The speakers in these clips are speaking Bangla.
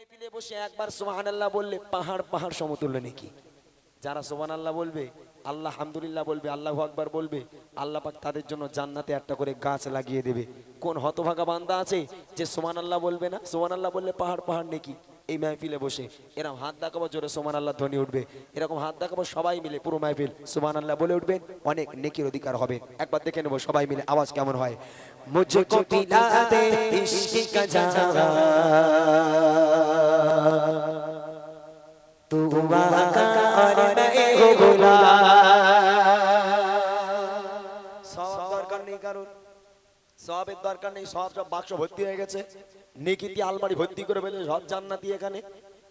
মাহফিলে বসে একবার সোহান আল্লাহ বললে পাহাড় পাহাড় সমতুল্য নাকি? যারা সোহান আল্লাহ বলবে, আল্লাহ হামদুলিল্লাহ বলবে, আল্লাহ আকবার বলবে, আল্লাহ পাক তাদের জন্য জান্নাতে একটা করে গাছ লাগিয়ে দেবে। কোন হতভাগা বান্দা আছে যে সোমান আল্লাহ বলবে না? সোমান আল্লাহ বললে পাহাড় পাহাড় এই মাহফিলে বসে এরকম হাত দেখাবো জোরে সোমান আল্লাহ ধ্বনি উঠবে। এরকম হাত দেখাবো সবাই মিলে পুরো মাহফিল সোমান আল্লাহ বলে উঠবেন, অনেক নেকির অধিকার হবে। একবার দেখে নেব সবাই মিলে আওয়াজ কেমন হয়। নেই কারণ সবের দরকার নেই, সব সব বাক্স ভর্তি হয়ে গেছে। নিকিতি আলমারি ভর্তি করে ফেলে সব জান্নাতি এখানে।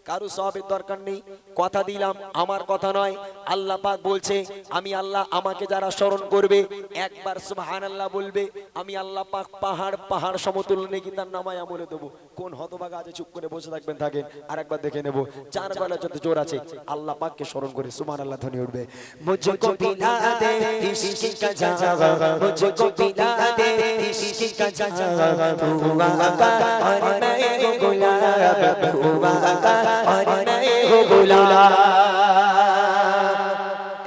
কারু সবের দরকার নেই, কথা দিলাম, আমার কথা নয়। আল্লাহ পাক বলছে, আমি আল্লাহ আমাকে যারা স্মরণ করবে, একবার সুবহান আল্লাহ বলবে, আমি আল্লাহ পাক পাহাড় পাহাড় সমতুল্য নেকি তার নামায় আমলে দেবো। কোন হতভাগা আছে, চুপ করে বসে থাকবেন, থাকেন। আর একবার দেখে নেব, চার বেলা যত জোর আছে, আল্লাহ পাককে স্মরণ করে সুবহান আল্লাহ ধ্বনি উঠবে। মুঝকো পিলা দে, ইশক কা জাগা, মুঝকো পিলা দে। इश्क का जहां हुआ का और मैं हो गुलाब हुआ का और मैं हो गुलाब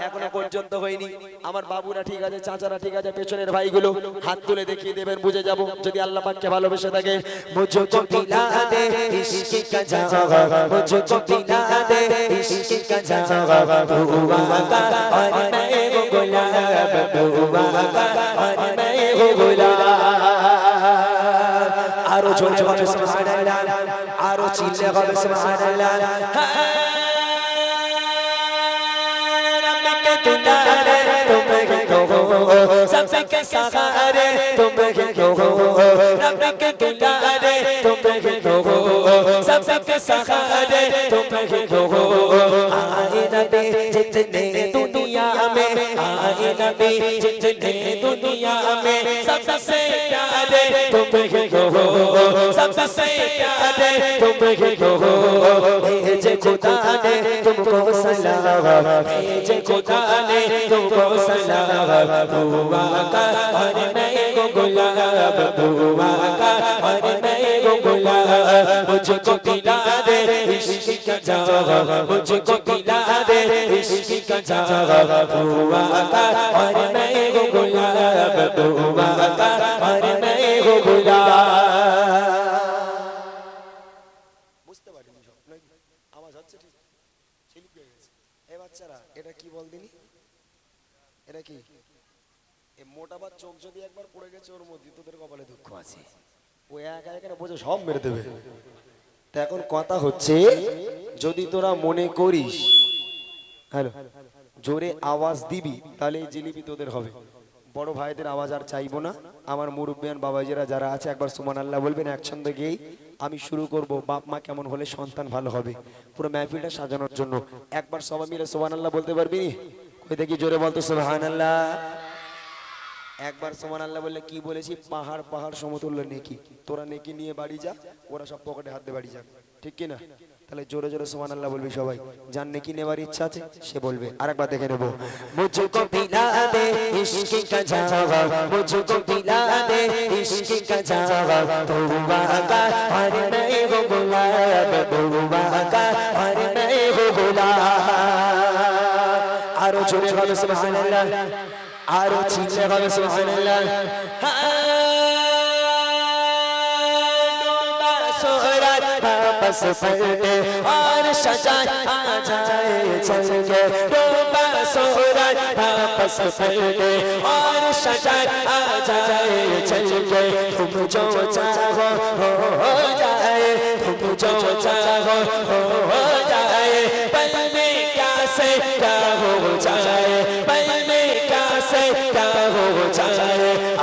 এখনো পর্যন্ত হয়নি আমার বাবুরা ঠিক আছে চাচারা ঠিক আছে পেছনের ভাইগুলো হাত তুলে দেখিয়ে দেবেন বুঝে যাব যদি আল্লাহ পাককে ভালোবেসে থাকে মুঝকো পিলা দে ইশক কা জাগা মুঝকো পিলা দে ইশক কা জাগা हुआ का और मैं हो गुलाब हुआ का और मैं हो गुलाब আরো জোরে হবে সুবহানাল্লাহ আরো চিল্লে হবে সুবহানাল্লাহ रब के दुलारे तुम ही हो सबके सहारे तुम ही हो रब के दुलारे तुम ही हो सबके सहारे तुम ही हो आए नबी जितने दुनिया में आए नबी जितने दुनिया में सबसे प्यारे तुम ही हो सबसे प्यारे तुम ही हो भेजे खुदा ने तुमको सलाम भेजे खुदा ने तुमको सलाम दुआ का और मैं को गुलाब दुआ का और मैं को गुलाब मुझको पिला दे इश्क का जाम मुझको पिला दे इश्क का जाम दुआ का और मैं को गुलाब दुआ का और मैं को गुलाब বুঝতে পারিনি সব নাকি আওয়াজ হচ্ছে ঠিক শিল্পী হয়ে গেছে এ বাচ্চারা এটা কি বল দিনি এটা কি এ মোটাবার চোখ যদি একবার পড়ে গেছে ওর মধ্যে তোদের কপালে দুঃখ আছে ও একা একা বোঝে সব মেরে দেবে তা এখন কথা হচ্ছে, যদি তোরা মনে করিস, হ্যালো, জোরে আওয়াজ দিবি, তাহলে জিলিপি তোদের হবে। বড় ভাইদের আওয়াজ আর চাইব না। আমার মুরব্বিয়ান বাবাজিরা যারা আছে, একবার সুমান আল্লাহ বলবেন একসঙ্গে গিয়েই আমি শুরু করব। বাপ মা কেমন হলে সন্তান ভালো হবে। পুরো মাহফিলটা সাজানোর জন্য। একবার সবাই মিলে সুমান আল্লাহ বলতে পারবি? ওই দেখি জোরে বলতো সুবহান আল্লাহ। একবার সমান আল্লাহ বললে, কি বলেছি? পাহাড় পাহাড় সমতুল্য নেকি? তোরা নেকি নিয়ে বাড়ি যা, ওরা সব পকেটে হাত দিয়ে বাড়ি যা ঠিক কিনা? তাহলে জোরে জোরে সমান আল্লাহ বলবি সবাই, যার নেকি নেবার ইচ্ছা আছে, সে বলবে। আর একবার দেখে নেব। আরও জোরে বলো সুবহানাল্লাহ। আরো চিল্লে হবে সুবহানাল্লাহ वापस पलटे और सजाए आ जाए चल के डूबा सूरज वापस पलटे और सजाए आ जाए चल के तुम जो चाहो हो हो जाए तुम जो चाहो हो हो जाए पल में क्या से क्या हो जाए पल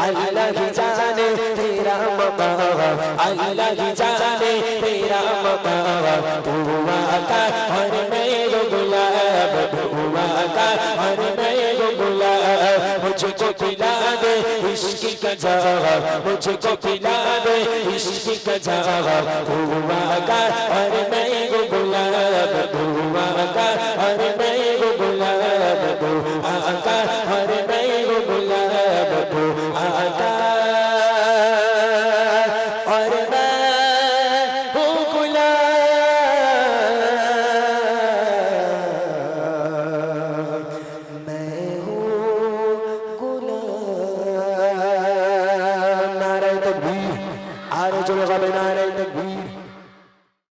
अल्लाह ही जाने तेरा मकाम अल्लाह ही जाने तेरा मकाम दुआ का और मैं वो गुलाब दुआ का और मैं वो गुलाब मुझको पिला दे इश्क का जवाब मुझको पिला दे इश्क का जवाब दुआ का और मैं